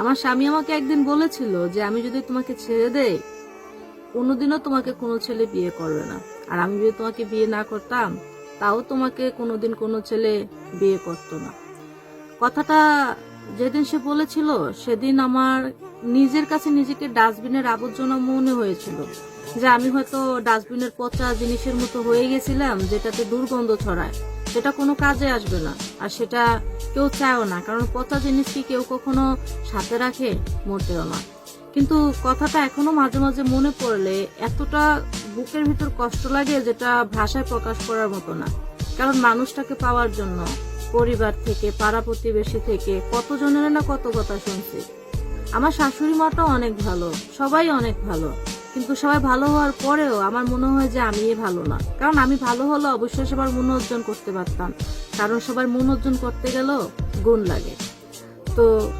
আমার স্বামী আমাকে একদিন বলেছিল যে আমি যদি তোমাকে ছেড়ে দেই কোনোদিনও তোমাকে কোনো ছেলে বিয়ে করবে না। আর আমি যদি তোমাকে বিয়ে না করতাম, তাও তোমাকে কোনোদিন কোনো ছেলে বিয়ে করতো না। কথাটা যেদিন সে বলেছিল, সেদিন আমার নিজের কাছে নিজেকে ডাস্টবিনের আবর্জনা মনে হয়েছিল যে আমি হয়তো ডাস্টবিনের পচা জিনিসের মতো হয়ে গেছিলাম, যেটাতে দুর্গন্ধ ছড়ায়। সেটা কোনো কাজে আসবে না। আর সেটা কেউ চায়ও না, কারণ পচা জিনিস কি কেউ কখনো সাথে রাখে মোটেও না। কিন্তু কথাটা এখনও মাঝে মাঝে মনে পড়লে এতটা বুকের ভিতর কষ্ট লাগে যেটা ভাষায় প্রকাশ করার মতো না। কারণ মানুষটাকে পাওয়ার জন্য পরিবার থেকে, পাড়া প্রতিবেশী থেকে কতজনের না কত কথা শুনছি। আমার শাশুড়ি মাটা অনেক ভালো, সবাই অনেক ভালো। কিন্তু সবাই ভালো হওয়ার পরেও আমার মনে হয় যে আমি ভালো না। কারণ আমি ভালো হলে অবশ্যই সবার মন অর্জন করতে পারতাম। কারণ সবার মন অর্জন করতে গেলেও গুণ লাগে। তো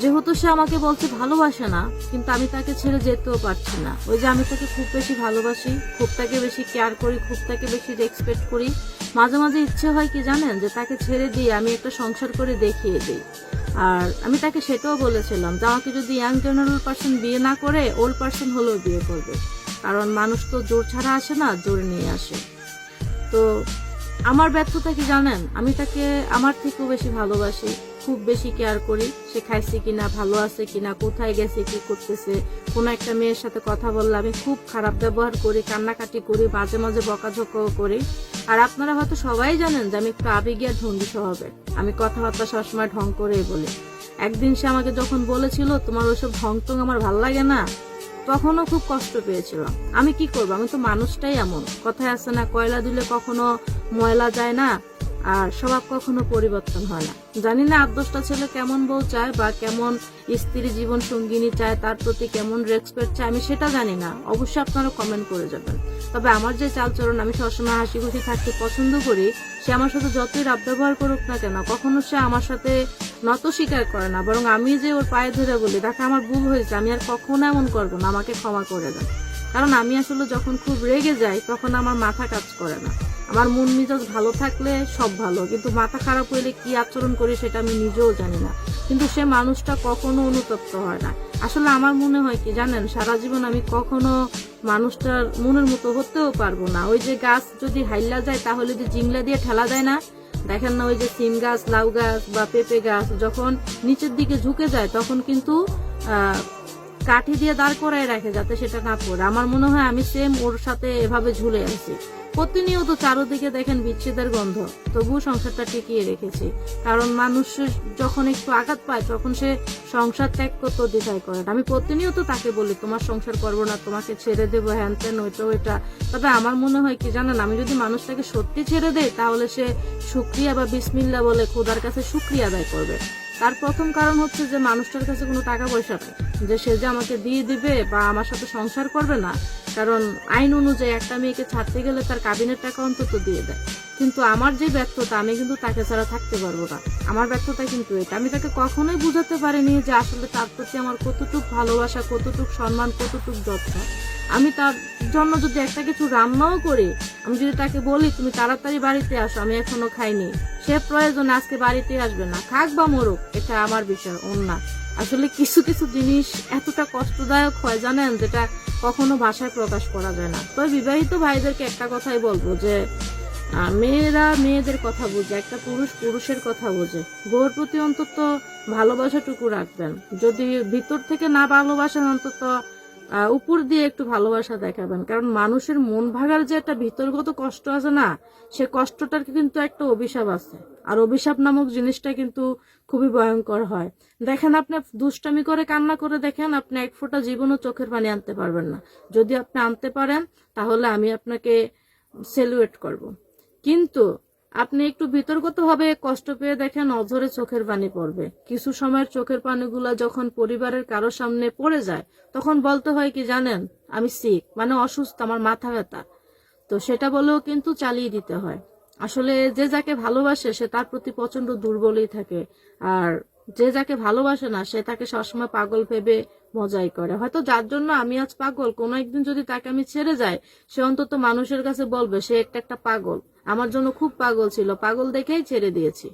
যেহেতু সে আমাকে বলছে ভালোবাসে না, কিন্তু আমি তাকে ছেড়ে যেতেও পারছি না। ওই যে আমি তাকে খুব বেশি ভালোবাসি, খুব তাকে বেশি কেয়ার করি, খুব তাকে বেশি রেসপেক্ট করি। মাঝে মাঝে ইচ্ছে হয় কি জানেন? যে তাকে ছেড়ে দিয়ে আমি একটা সংসার করে দেখিয়ে দিই। আর আমি তাকে সেটাও বলেছিলাম যে আমাকে যদি ইয়াং জেনারেল পার্সন বিয়ে না করে ওল্ড পার্সন হলেও বিয়ে করবে। কারণ মানুষ তো জোর ছাড়া আসে না, জোর নিয়ে আসে। তো আমার ব্যর্থতা কি জানেন? আমি তাকে আমার থেকেও বেশি ভালোবাসি, খুব বেশি কেয়ার করি, সে খাইছে কিনা, ভালো আছে কিনা, কোথায় গেছে, কি করতেছে, কোনো একটা মেয়ের সাথে কথা বললে আমি খুব খারাপ ব্যবহার করি, কান্নাকাটি করি, মাঝে মাঝে বকাঝকাও করি। আর আপনারা হয়তো সবাই জানেন যে আমি একটু আবেগিয়া ঢঙ্গি স্বভাবের আমি কথাবার্তা সবসময় ঢং করেই বলি। একদিন সে আমাকে যখন বলেছিল, তোমার ওইসব ঢং টং আমার ভালো লাগে না? তখনও খুব কষ্ট পেয়েছিলাম। আমি কি করব? আমি তো মানুষটাই এমন। কথায় আছে না, কয়লা দিলে কখনো ময়লা যায় না। আর স্বভাব কখনো পরিবর্তন হয় না। জানি না আদর্শটা ছেলে কেমন বউ চায় বা কেমন স্ত্রী জীবন সঙ্গিনী চায়, তার প্রতি কেমন রেসপেক্ট চায়, আমি সেটা জানি না। অবশ্যই আপনারা কমেন্ট করে যাবেন। তবে আমার যে চালচরণ, আমি সবসময় হাসি খুশি থাকতে পছন্দ করি। সে আমার সাথে যতই রাব ব্যবহার করুক না কেন, কখনো সে আমার সাথে নত স্বীকার করে না। বরং আমি যে ওর পায়ে ধরে বলি, দেখো, আমার ভুল হয়েছে, আমি আর কখনো এমন করব না, আমাকে ক্ষমা করে দেন কারণ আমি আসলে যখন খুব রেগে যাই, তখন আমার মাথা কাজ করে না। আমার মন মেজাজ ভালো থাকলে সব ভালো, কিন্তু মাথা খারাপ হইলে কি আচরণ করি সেটা আমি নিজেও জানি না। কিন্তু সে মানুষটা কখনো অনুতপ্ত হয় না। আসলে আমার মনে হয় কি জানেন, সারা জীবন আমি কখনো মানুষটার মনের মতো হতেও পারব না। ওই যে গাছ যদি হাইলা যায়, তাহলে যদি জিংলা দিয়ে ঠেলা যায় না। দেখেন না, ওই যে সিম গাছ, লাউ গাছ বা পেঁপে গাছ যখন নিচের দিকে ঝুঁকে যায়, তখন কিন্তু কাঠি দিয়ে দাঁড় করায় রাখে যাতে সেটা না পড়ে। আমার মনে হয় আমি সেম ওর সাথে এভাবে ঝুলে আছি। প্রতিনিয়ত চারোদিকে দেখেন বিচ্ছেদের গন্ধ। তবুও সংসারটা টিকিয়ে রেখেছি। কারণ মানুষ যখন একটু আঘাত পায়, তখন সে সংসার ত্যাগ করতে দ্বিধায় করে। আমি প্রতিনিয়ত তাকে বলি, তোমার সংসার করব না, তোমাকে ছেড়ে দেবো, হ্যান ত্যান, ওইটা ওইটা। তবে আমার মনে হয় কি জানেন, আমি যদি মানুষটাকে সত্যি ছেড়ে দেই, তাহলে সে সুক্রিয়া বা বিসমিল্লা বলে খোদার কাছে সুক্রিয়া আদায় করবে। তার প্রথম কারণ হচ্ছে যে মানুষটার কাছে কোনো টাকা পয়সা নেই। যে সে যে আমাকে দিয়ে দিবে বা আমার সাথে সংসার করবে না, কারণ আইন অনুযায়ী একটা মেয়েকে ছাড়তে গেলে তার কাবিনের টাকা অন্তত দিয়ে দেয়। কিন্তু আমার যে ব্যর্থতা, আমি কিন্তু তাকে ছাড়া থাকতে পারব না। আমার ব্যর্থতা কিন্তু এটা। আমি তাকে কখনোই বুঝাতে পারিনি যে আসলে তার প্রতি আমার কতটুক ভালোবাসা, কতটুক সম্মান, কতটুক যত্ন। আমি তার জন্য যদি একটা কিছু রান্নাও করি, আমি যদি তাকে বলি, তুমি তাড়াতাড়ি বাড়িতে আসো, আমি এখনও খাইনি। সে প্রয়োজন আজকে বাড়িতে আসবে না। খাক বা মরুক, এটা আমার বিষয় অন্য আসলে কিছু কিছু জিনিস এতটা কষ্টদায়ক হয় জানেন, যেটা কখনো ভাষায় প্রকাশ করা যায় না। তবে বিবাহিত ভাইদেরকে একটা কথাই বলব যে মেয়েরা মেয়েদের কথা বোঝে, একটা পুরুষ পুরুষের কথা বোঝে। বউর প্রতি অন্তত ভালোবাসাটুকু রাখবেন। যদি ভিতর থেকে না ভালোবাসেন, অন্তত উপর দিয়ে একটু ভালোবাসা দেখাবেন। কারণ মানুষের মন ভাগার যে একটা ভিতরগত কষ্ট আছে না, সে কষ্টটার কিন্তু একটা অভিশাপ আছে। আর অভিশাপ নামক জিনিসটা কিন্তু খুবই ভয়ঙ্কর হয়। দেখেন আপনি দুষ্টামি করে কান্না করে দেখেন, আপনি এক ফোঁটা জীবনও চোখের পানি আনতে পারবেন না। যদি আপনি আনতে পারেন, তাহলে আমি আপনাকে সেলুয়েট করব। কিন্তু আপনি একটু বিতর্কতভাবে কষ্ট পেয়ে দেখেন অঝরে চোখের পানি পড়বে। কিছু সময়ের চোখের পানিগুলো যখন পরিবারের কারও সামনে পড়ে যায়, তখন বলতে হয় কি জানেন, আমি সিক মানে অসুস্থ, আমার মাথা ব্যথা। তো সেটা বলেও কিন্তু চালিয়ে দিতে হয়। আসলে যে যাকে ভালোবাসে, সে তার প্রতি প্রচণ্ড দুর্বলই থাকে। আর যে যাকে ভালোবাসে না, সে তাকে সবসময় পাগল ভেবে মজাই করে। হয়তো যার জন্য আমি আজ পাগল, কোনো একদিন যদি তাকে আমি ছেড়ে যাই, সে অন্তত মানুষের কাছে বলবে, সে একটা একটা পাগল। আমার জন্য খুব পাগল ছিল, পাগল দেখেই ছেড়ে দিয়েছি।